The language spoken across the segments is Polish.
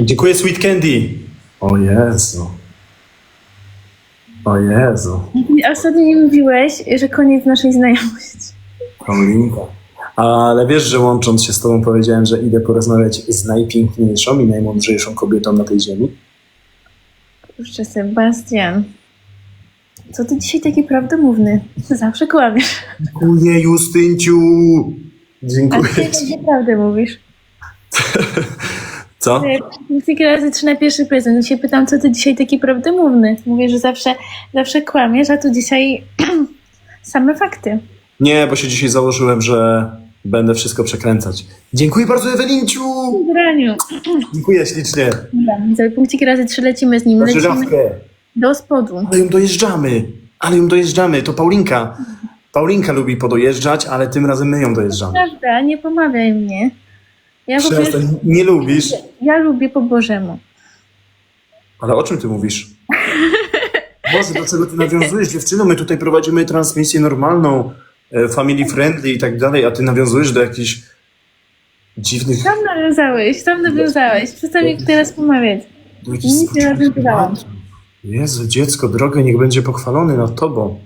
Dziękuję, Sweet Candy. O Jezu. O Jezu. Ostatnio mi mówiłeś, że koniec naszej znajomości. Paulinka. Ale wiesz, że łącząc się z tobą powiedziałem, że idę porozmawiać z najpiękniejszą i najmądrzejszą kobietą na tej ziemi. Kurczę, Sebastian. Co ty dzisiaj taki prawdomówny? Zawsze kłamiesz. Dziękuję, Justynciu. A Dziękuję ty ci. naprawdę mówisz. Co? Kilka razy trzy na pierwszy prezent. I się pytam, co ty dzisiaj taki prawdomówny? Mówię, że zawsze, zawsze kłamiesz, a tu dzisiaj same fakty. Nie, bo się dzisiaj założyłem, że będę wszystko przekręcać. Dziękuję bardzo, Ewelinciu. Graniu. Dziękuję ślicznie. Dobra, za punkciki razy trzy lecimy z nim. Na Lecimy do spodu. Ale ją dojeżdżamy. Ale ją dojeżdżamy. To Paulinka. Paulinka lubi podojeżdżać, ale tym razem my ją dojeżdżamy. Prawda, nie pomawiaj mnie. Ja, prostu, Przestań, nie lubisz. ja lubię po Bożemu. Ale o czym ty mówisz? Boże, do czego ty nawiązujesz, dziewczyno? My tutaj prowadzimy transmisję normalną, e, family friendly i tak dalej, a ty nawiązujesz do jakichś dziwnych... Sam nawiązałeś, sam nawiązałeś. Przestań mi teraz pomawiać. Nic nie nawiązałam. Jezu, dziecko drogie, niech będzie pochwalony nad tobą.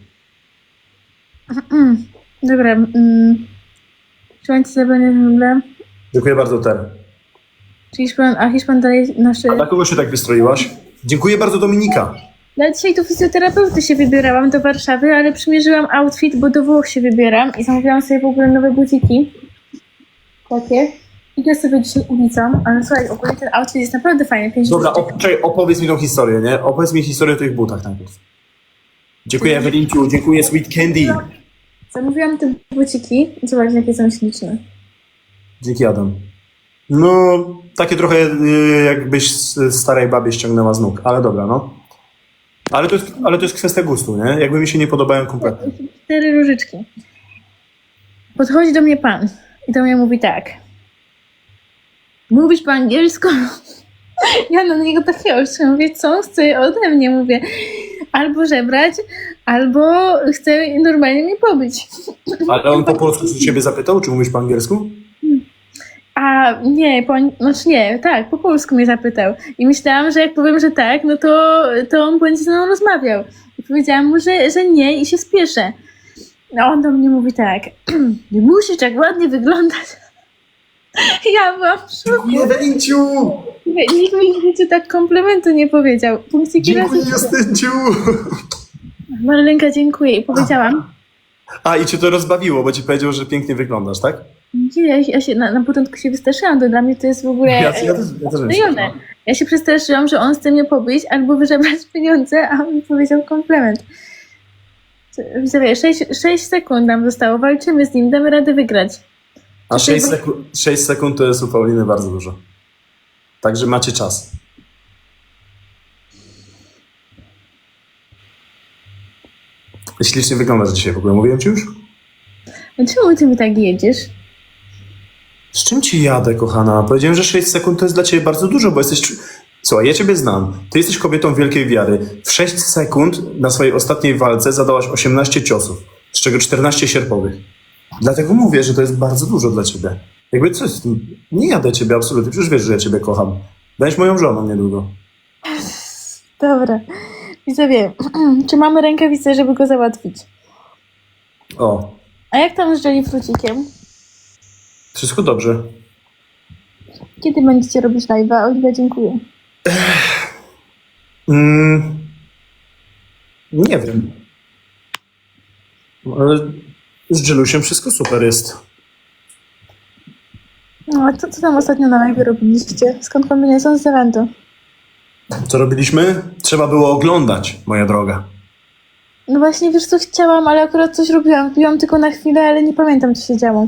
Mm, dobra. Mm. Trzymajcie się, będę Dziękuję bardzo, Ter. Czy Hiszpan, a Hiszpan dalej nasze... A dla kogo się tak wystroiłaś? Dziękuję bardzo, Dominika. Ja dzisiaj do fizjoterapeuty się wybierałam do Warszawy, ale przymierzyłam outfit, bo do Włoch się wybieram i zamówiłam sobie w ogóle nowe buciki. Takie. Idę sobie dzisiaj ulicą, ale słuchaj, ogólnie ten outfit jest naprawdę fajny. Pięć Dobra, op- czekaj, opowiedz mi tą historię, nie? Opowiedz mi historię o tych butach najpierw. Dziękuję, Ewelinciu, dziękuję, Sweet Candy. Zamówiłam te buciki i zobacz, jakie są śliczne. Dzięki, Adam. No, takie trochę y, jakbyś z starej babie ściągnęła z nóg, ale dobra, no. Ale to, jest, ale to jest kwestia gustu, nie? Jakby mi się nie podobają kompletnie. Cztery różyczki. Podchodzi do mnie pan i do mnie mówi tak. Mówisz po angielsku? Ja na niego tak oczy mówię, co on chce ode mnie? Mówię, albo żebrać, albo chce normalnie mnie pobyć. Ale on po polsku się ciebie zapytał, czy mówisz po angielsku? A nie, po, znaczy nie, tak, po polsku mnie zapytał. I myślałam, że jak powiem, że tak, no to, to on będzie ze mną rozmawiał. I powiedziałam mu, że, że nie i się spieszę. No on do mnie mówi tak, nie musisz tak ładnie wyglądać. Ja byłam w szoku. Ewelinciu! Nikt mi w życiu tak komplementu nie powiedział. Punkciki. Dziękuję, Justynciu! Marlenka, dziękuję. I powiedziałam, A, i cię to rozbawiło, bo ci powiedział, że pięknie wyglądasz, tak? nie, ja, ja się na, na początku się wystraszyłam, to dla mnie to jest w ogóle... Ja, ja też, ja też myślę, Znajome. Ja się przestraszyłam, że on chce mnie pobić albo wyżebrać pieniądze, a on mi powiedział komplement. Widzowie, 6, 6 sekund nam zostało, walczymy z nim, damy radę wygrać. A 6 sekund, 6 sekund to jest u Pauliny bardzo dużo. Także macie czas. Ślicznie wyglądasz dzisiaj w ogóle, mówiłem ci już? No czemu ty mi tak jedziesz? Z czym ci jadę, kochana? Powiedziałem, że 6 sekund to jest dla ciebie bardzo dużo, bo jesteś... Słuchaj, ja ciebie znam. Ty jesteś kobietą wielkiej wiary. W 6 sekund na swojej ostatniej walce zadałaś 18 ciosów, z czego 14 sierpowych. Dlatego mówię, że to jest bardzo dużo dla ciebie. Jakby coś. Nie jadę ciebie absolutnie, przecież wiesz, że ja ciebie kocham. Będziesz moją żoną niedługo. Dobra. Widzowie, czy mamy rękawice, żeby go załatwić? O, A jak tam z jellyfrucikiem? wszystko dobrze. Kiedy będziecie robić live'a? Oliwia, dziękuję. Mm, nie wiem. Ale z Jelusiem wszystko super jest. No, a co, co tam ostatnio na live robiliście? Skąd kombinezon z eventu? Co robiliśmy? Trzeba było oglądać, moja droga. No właśnie, wiesz co, chciałam, ale akurat coś robiłam. Piłam tylko na chwilę, ale nie pamiętam, co się działo.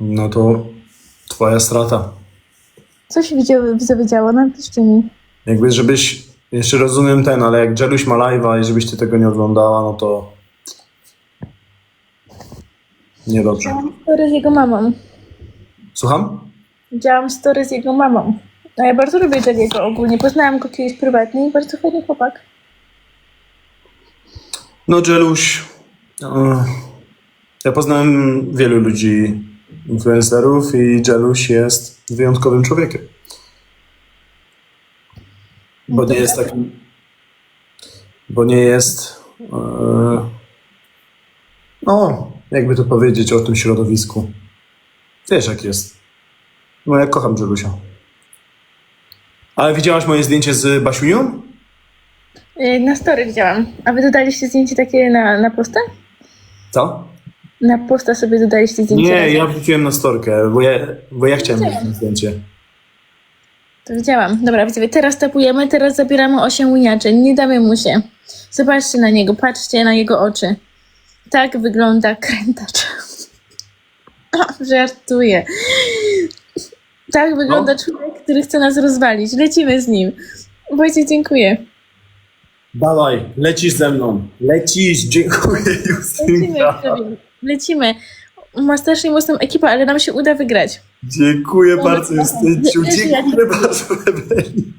No to twoja strata. Co się widziało, widzowie działo? Napiszcie mi. Jakby żebyś, jeszcze rozumiem ten, ale jak Jeluś ma live'a i żebyś ty tego nie oglądała, no to niedobrze. Widziałam story z jego mamą. Słucham? Widziałam story z jego mamą. Ja bardzo lubię Jelliego ogólnie. Poznałam go kiedyś prywatnie i bardzo fajny chłopak. No Jeluś, e, ja poznałem wielu ludzi, influencerów i Jeluś jest wyjątkowym człowiekiem. Bo nie jest taki. Bo nie jest. E, no, jakby to powiedzieć o tym środowisku. Wiesz, jak jest. No, ja kocham Żelusia. Ale widziałaś moje zdjęcie z Basiunią? Y, Na story widziałam. A wy dodaliście zdjęcie takie na, na posta? Co? Na posta sobie dodaliście zdjęcie? Nie, razem? ja wrzuciłem na storkę, bo ja, bo ja chciałem mieć to zdjęcie. To widziałam. Dobra, widzowie, teraz tapujemy, teraz zabieramy 8 łuniaczy. Nie damy mu się. Zobaczcie na niego, patrzcie na jego oczy. Tak wygląda krętacz. Żartuję. Tak wygląda No. człowiek, który chce nas rozwalić. Lecimy z nim. Wojciech, dziękuję. Dawaj, lecisz ze mną. Lecisz, dziękuję Lecimy, Justynka. Lecimy. Ma strasznie mocną ekipę, ale nam się uda wygrać. Dziękuję bardzo Wiesz, ja- dziękuję bardzo Eweli.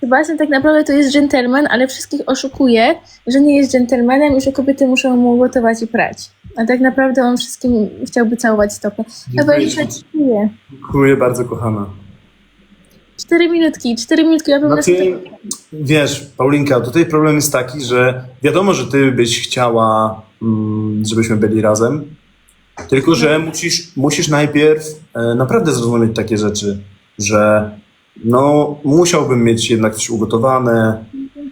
Sebastian tak naprawdę to jest gentleman, ale wszystkich oszukuje, że nie jest gentlemanem i że kobiety muszą mu gotować i prać. A tak naprawdę on wszystkim chciałby całować już dziękuję. dziękuję bardzo kochana. Cztery minutki, cztery minutki, ja bym Znaczy, wiesz, Paulinka, tutaj problem jest taki, że wiadomo, że ty byś chciała, mm, żebyśmy byli razem, tylko że musisz, musisz najpierw e, naprawdę zrozumieć takie rzeczy, że no musiałbym mieć jednak coś ugotowane,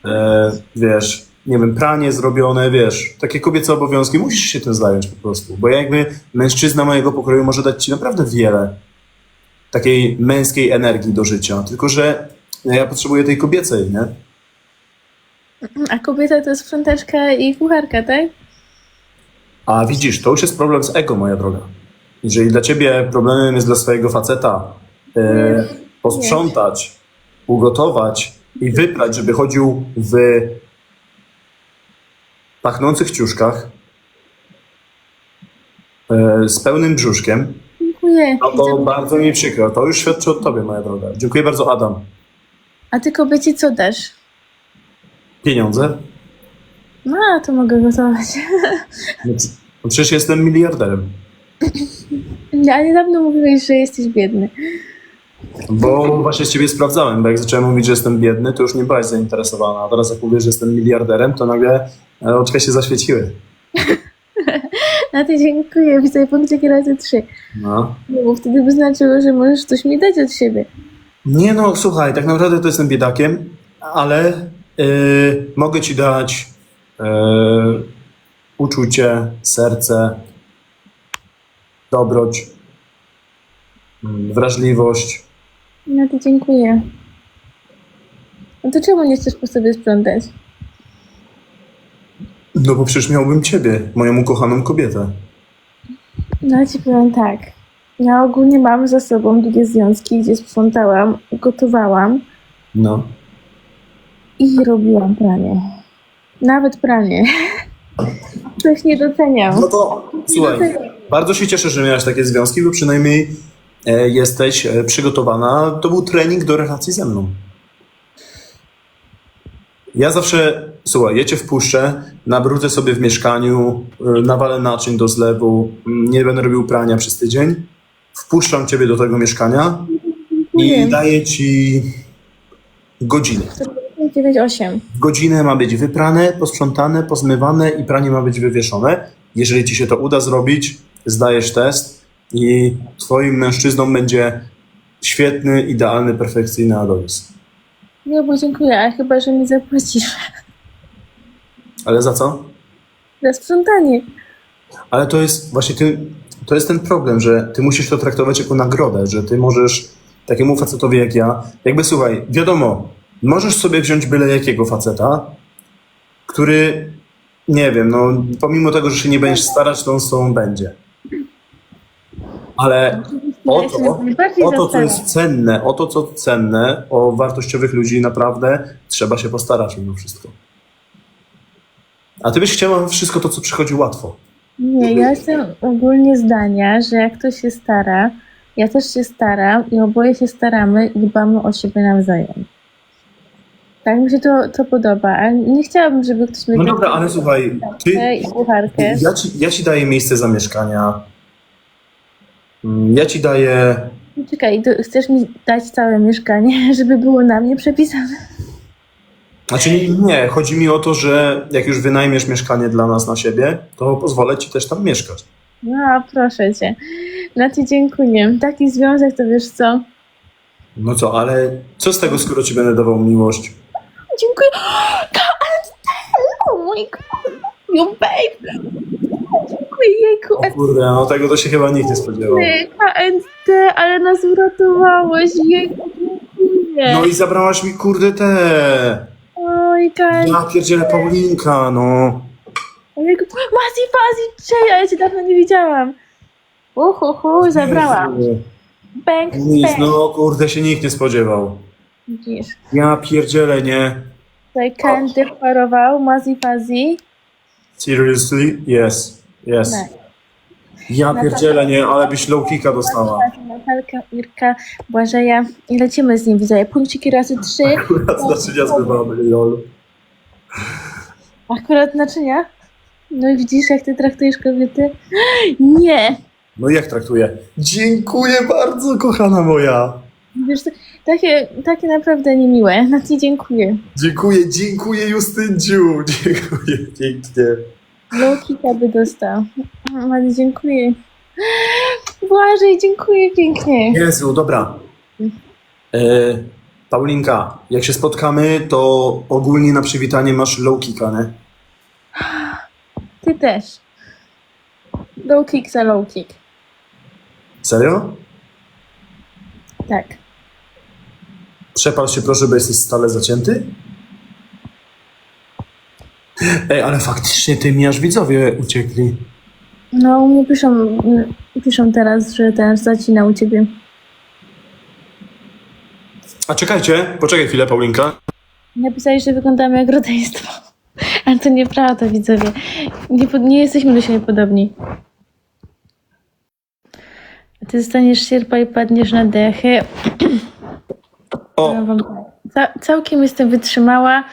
e, wiesz, nie wiem, pranie zrobione, wiesz, takie kobiece obowiązki, musisz się tym zająć po prostu, bo jakby mężczyzna mojego pokroju może dać ci naprawdę wiele takiej męskiej energii do życia, tylko że ja potrzebuję tej kobiecej, nie? A kobieta to sprzątaczka i kucharka, tak? A widzisz, to już jest problem z ego, moja droga. Jeżeli dla ciebie problemem jest dla swojego faceta e, posprzątać, ugotować i wyprać, żeby chodził w pachnących ciuszkach e, z pełnym brzuszkiem, Dziękuję. no to bardzo mi przykro. To już świadczy o tobie, moja droga. Dziękuję bardzo, Adam. A ty kobiecie co dasz? Pieniądze? No, to mogę gotować. No, c- no przecież jestem miliarderem. A niedawno mówiłeś, że jesteś biedny. Bo właśnie z ciebie sprawdzałem, bo jak zacząłem mówić, że jestem biedny, to już nie byłaś zainteresowana. A teraz jak mówię, że jestem miliarderem, to nagle e, oczka się zaświeciły. A ty dziękuję, widzę punkciki razy trzy. No. No, bo wtedy by znaczyło, że możesz coś mi dać od siebie. Nie no, słuchaj, tak naprawdę to jestem biedakiem, ale e, mogę ci dać e, uczucie, serce, dobroć, mm, wrażliwość. No to dziękuję. No to czemu nie chcesz po sobie sprzątać? No bo przecież miałbym ciebie, moją ukochaną kobietę. No ja ci powiem tak. Ja ogólnie mam za sobą długie związki, gdzie sprzątałam, gotowałam No. i robiłam pranie. Nawet pranie. Ktoś nie doceniał. No to słuchaj, bardzo się cieszę, że miałaś takie związki, bo przynajmniej e, jesteś e, przygotowana. To był trening do relacji ze mną. Ja zawsze, słuchaj, ja cię wpuszczę, nabrudzę sobie w mieszkaniu, e, nawalę naczyń do zlewu, m, nie będę robił prania przez tydzień. Wpuszczam ciebie do tego mieszkania i daję ci godzinę. 9-8. W godzinę ma być wyprane, posprzątane, pozmywane i pranie ma być wywieszone. Jeżeli ci się to uda zrobić, zdajesz test i twoim mężczyzną będzie świetny, idealny, perfekcyjny Adonis. Nie, bo dziękuję, a chyba, że mi zapłacisz Ale za co? za sprzątanie. Ale to jest właśnie ty, to jest ten problem, że ty musisz to traktować jako nagrodę, że ty możesz takiemu facetowi jak ja, jakby słuchaj, wiadomo, możesz sobie wziąć byle jakiego faceta, który, nie wiem, no pomimo tego, że się nie będziesz starać, to on z tobą będzie. Ale o to, o to, co jest cenne, o to, co cenne, o wartościowych ludzi naprawdę trzeba się postarać mimo wszystko. A ty byś chciała wszystko to, co przychodzi łatwo. Nie, ja jestem ogólnie zdania, że jak ktoś się stara, ja też się staram i oboje się staramy i dbamy o siebie nawzajem. Tak mi się to, to podoba, ale nie chciałabym, żeby ktoś mnie No dobra, ale słuchaj, ty, i kucharkę. ja, ci, ja ci daję miejsce zamieszkania. Mm, Ja ci daję. Czekaj, to chcesz mi dać całe mieszkanie, żeby było na mnie przepisane? Znaczy nie, chodzi mi o to, że jak już wynajmiesz mieszkanie dla nas na siebie, to pozwolę ci też tam mieszkać. No, proszę cię. Na ci dziękuję. Taki związek to wiesz co? No co, ale co z tego, skoro ci będę dawał miłość? Dziękuję. Oh my god. You babe. Jejku. O kurde, no tego to się chyba nikt nie spodziewał. KNT, ale nas uratowałeś, jejku. Dziękuję. No i zabrałaś mi kurde te. Oj, KNT. Ja pierdzielę Paulinka, no. Ojejku. Mazi, Fazi, cześć, ja cię dawno nie widziałam. Uhu, zabrałam. Bang, Nic, bang. no kurde się nikt nie spodziewał. Widzisz. Ja pierdzielę, nie. Tutaj Kenty chorował, Mazi, Fazi. Seriously? Yes. Yes. Tak. Ja pierdzielę, nie, ale byś low kicka dostała. Natalka, Irka, Błażeja i lecimy z nim, widzę. Punkciki razy trzy. Akurat naczynia zbywamy, lol. Akurat naczynia. No i widzisz, jak ty traktujesz kobiety? Nie! No jak traktuję? Dziękuję bardzo, kochana moja. Wiesz, to- takie, takie naprawdę niemiłe. Na ci dziękuję. Dziękuję, dziękuję Justynciu. Dziękuję, pięknie. Low kicka by dostał. Ale dziękuję. Błażej, dziękuję pięknie. Jezu, dobra. E, Paulinka, jak się spotkamy, to ogólnie na przywitanie masz low kicka, nie? Ty też. Low kick za low kick. Serio? Tak. Przepal się proszę, bo jesteś stale zacięty? Ej, ale faktycznie ty mi aż widzowie uciekli. No, mnie piszą, piszą teraz, że ten zacina u ciebie. A czekajcie, poczekaj chwilę, Paulinka. Napisałeś, że wyglądamy jak rodzeństwo. Ale to nieprawda, widzowie. Nie, po- nie jesteśmy do siebie podobni. Ty zostaniesz sierpa i padniesz na dechy. O, Powiem wam tak. Ca- całkiem jestem wytrzymała.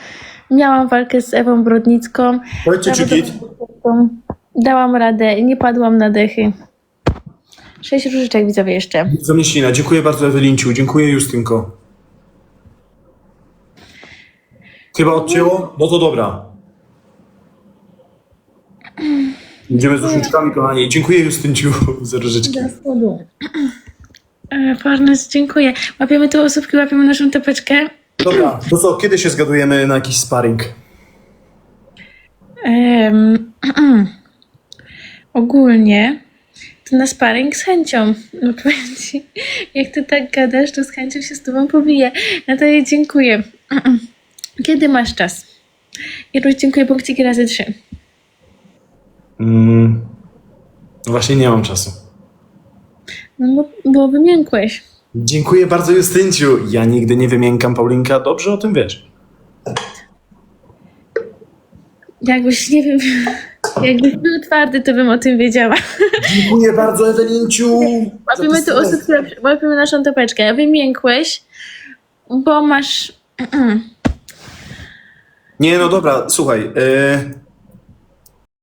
Miałam walkę z Ewą Brodnicką. powiedzcie czy git? Dałam radę i nie padłam na dechy. Sześć różyczek widzowie jeszcze. Zamieścina, dziękuję bardzo Ewelinciu, dziękuję Justynko. Chyba odcięło? No to dobra. Idziemy z różyczkami, kochani. Dziękuję Justynciu za różyczki. Za spodu. E, Parnes, dziękuję. Łapiemy tu osóbki, łapiemy naszą topeczkę. Dobra, to co, kiedy się zgadujemy na jakiś sparring? Em, ogólnie to na sparring z chęcią. No powiem ci, jak ty tak gadasz, to z chęcią się z tobą pobiję. Natalia, dziękuję. Kiedy masz czas? Jaruś, dziękuję, punkciki razy trzy. Mm, właśnie nie mam czasu. No bo, bo wymiękłeś. Dziękuję bardzo Justynciu. Ja nigdy nie wymiękam Paulinka, dobrze o tym wiesz. Jakbyś, nie wiem, jakbyś był twardy, to bym o tym wiedziała. Dziękuję bardzo Ewelinciu. Łapiemy tu osób, łapiemy naszą topeczkę. Wymiękłeś, bo masz... Nie, no dobra, słuchaj. E,